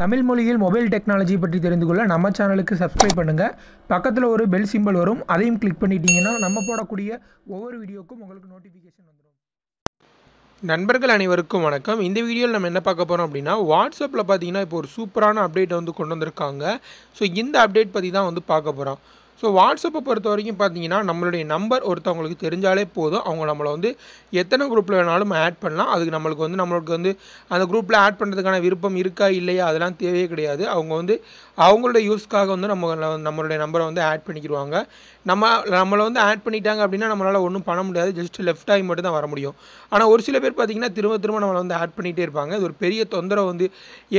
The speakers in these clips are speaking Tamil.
தமிழ் மொழியில் மொபைல் டெக்னாலஜி பற்றி தெரிந்து கொள்ள நம்ம சேனலுக்கு சப்ஸ்கிரைப் பண்ணுங்கள் பக்கத்தில் ஒரு பெல் சிம்பல் வரும். அதையும் கிளிக் பண்ணிட்டீங்கன்னா நம்ம போடக்கூடிய ஒவ்வொரு வீடியோக்கும் உங்களுக்கு நோட்டிஃபிகேஷன் வந்துடும் நண்பர்கள் அனைவருக்கும் வணக்கம். இந்த வீடியோவில் நம்ம என்ன பார்க்க போகிறோம் அப்படின்னா வாட்ஸ்அப்பில் பார்த்தீங்கன்னா இப்போ ஒரு சூப்பரான அப்டேட் வந்து கொண்டு வந்திருக்காங்க. ஸோ இந்த அப்டேட் பற்றி தான் வந்து பார்க்க போகிறோம் ஸோ வாட்ஸ்அப்பை பொறுத்த வரைக்கும் பார்த்தீங்கன்னா நம்மளுடைய நம்பர் ஒருத்தவங்களுக்கு தெரிஞ்சாலே போதும். அவங்க நம்மளை வந்து எத்தனை குரூப்பில் வேணாலும் ஆட் பண்ணலாம். அதுக்கு நம்மளுக்கு வந்து நம்மளுக்கு வந்து அந்த குரூப்பில் ஆட் பண்ணுறதுக்கான விருப்பம் இருக்கா இல்லையா அதெல்லாம் தேவையே கிடையாது. அவங்க வந்து அவங்களோட யூஸ்க்காக வந்து நம்ம நம்மளுடைய நம்பரை வந்து ஆட் பண்ணிக்கிடுவாங்க. நம்ம நம்மளை வந்து ஆட் பண்ணிட்டாங்க அப்படின்னா நம்மளால் ஒன்றும் பண்ண முடியாது. ஜஸ்ட் லெஃப்ட் ஆகி மட்டும் தான் வர முடியும். ஆனால் ஒரு சில பேர் பார்த்தீங்கன்னா திரும்ப திரும்ப நம்மளை வந்து ஆட் பண்ணிகிட்டே இருப்பாங்க. இது ஒரு பெரிய தொந்தரவு வந்து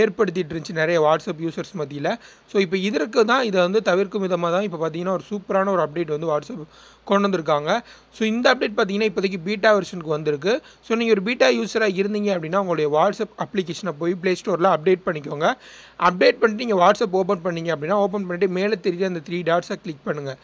ஏற்படுத்திட்டு இருந்துச்சு நிறைய வாட்ஸ்அப் யூசர்ஸ் மத்தியில். ஸோ இப்போ இதற்கு தான் இதை வந்து தவிர்க்கும் விதமாக தான் இப்போ பார்த்தீங்கன்னா ஒரு சூப்பரான ஒரு அப்டேட் வந்து வாட்ஸ்அப் கொண்டு வந்திருக்காங்க. ஸோ இந்த அப்டேட் பார்த்தீங்கன்னா இப்போதைக்கு பீட்டா வெர்ஷனுக்கு வந்திருக்கு. ஸோ நீங்கள் ஒரு பீட்டா யூஸராக இருந்தீங்க அப்படின்னா உங்களுடைய வாட்ஸ்அப் அப்ளிகேஷனை போய் ப்ளே ஸ்டோரில் அப்டேட் பண்ணிக்கோங்க. அப்டேட் பண்ணிட்டு நீங்கள் வாட்ஸ்அப் ஓப்பன் பண்ணீங்க அப்படின்னா ஓப்பன் பண்ணிட்டு மேலே தெரியுற அந்த த்ரீ டாட்ஸை கிளிக் பண்ணுங்கள்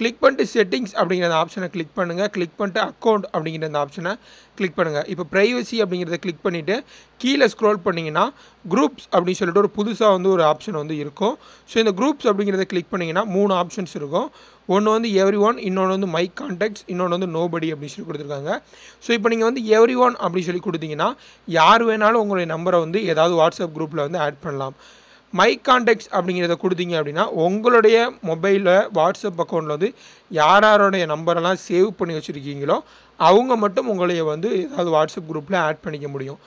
கிளிக் பண்ணிட்டு செட்டிங்ஸ் அப்படிங்கிற அந்த ஆப்ஷனை கிளிக் பண்ணுங்கள் கிளிக் பண்ணிட்டு அக்கௌண்ட் அப்படிங்கிற அந்த ஆப்ஷனை கிளிக் பண்ணுங்கள் இப்போ ப்ரைவசி அப்படிங்கிறத கிளிக் பண்ணிவிட்டு கீழே ஸ்க்ரோல் பண்ணிங்கன்னா குரூப்ஸ் அப்படின்னு சொல்லிட்டு ஒரு புதுசாக வந்து ஒரு ஆப்ஷன் வந்து இருக்கும். ஸோ இந்த குரூப்ஸ் அப்படிங்கிறத கிளிக் பண்ணிங்கன்னா மூணு ஆப்ஷன்ஸ் இருக்கும். ஒன்று வந்து எவ்ரி ஒன் இன்னொன்று வந்து மை கான்டாக்ட்ஸ் இன்னொன்று வந்து நோபடி அப்படின்னு சொல்லி கொடுத்துருக்காங்க. ஸோ இப்போ நீங்கள் வந்து எவ்ரி ஒன் அப்படின்னு சொல்லி கொடுத்தீங்கன்னா யார் வேணாலும் உங்களுடைய நம்பரை வந்து ஏதாவது வாட்ஸ்அப் குரூப்பில் வந்து ஆட் பண்ணலாம். மை கான்டாக்ட்ஸ் அப்படிங்கிறத கொடுத்தீங்க அப்படின்னா உங்களுடைய மொபைலில் வாட்ஸ்அப் அக்கௌண்ட்டில் வந்து யார் யாரோடைய நம்பரெல்லாம் சேவ் பண்ணி வச்சுருக்கீங்களோ அவங்க மட்டும் உங்களைய வந்து ஏதாவது வாட்ஸ்அப் குரூப்பில் ஆட் பண்ணிக்க முடியும்.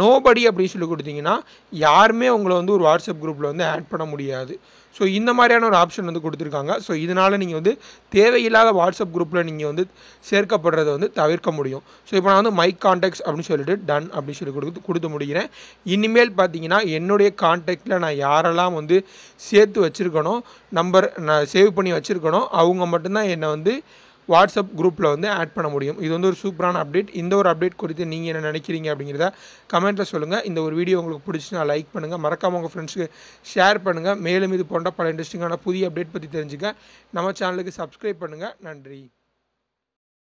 நோபடி அப்படின்னு சொல்லி கொடுத்தீங்கன்னா யாருமே உங்களை வந்து ஒரு வாட்ஸ்அப் குரூப்பில் வந்து ஆட் பண்ண முடியாது. ஸோ இந்த மாதிரியான ஒரு ஆப்ஷன் வந்து கொடுத்துருக்காங்க. ஸோ இதனால் நீங்கள் வந்து தேவையில்லாத வாட்ஸ்அப் குரூப்பில் நீங்கள் வந்து சேர்க்கப்படுறதை வந்து தவிர்க்க முடியும். ஸோ இப்போ நான் வந்து மை கான்டாக்ட்ஸ் அப்படின்னு சொல்லிட்டு டன் அப்படின்னு சொல்லி கொடுத்து கொடுத்து முடிக்கிறேன். இனிமேல் பார்த்தீங்கன்னா என்னுடைய கான்டாக்டில் நான் யாரெல்லாம் வந்து சேர்த்து வச்சுருக்கணும் நம்பர் நான் சேவ் பண்ணி வச்சுருக்கணும் அவங்க மட்டும்தான் என்னை வந்து வாட்ஸ்அப் குரூப்பில் வந்து ஆட் பண்ண முடியும். இது வந்து ஒரு சூப்பரான அப்டேட். இந்த ஒரு அப்டேட் குறித்து நீங்கள் என்ன நினைக்கிறீங்க அப்படிங்கிறத கமெண்ட்டில் சொல்லுங்கள் இந்த ஒரு வீடியோ உங்களுக்கு பிடிச்சுன்னா லைக் பண்ணுங்கள் மறக்காமல் உங்கள் ஃப்ரெண்ட்ஸுக்கு ஷேர் பண்ணுங்கள் மேலும் இது போன்ற பல இன்ட்ரெஸ்டிங்கான புதிய அப்டேட் பற்றி தெரிஞ்சுக்க நம்ம சேனலுக்கு சப்ஸ்கிரைப் பண்ணுங்கள் நன்றி.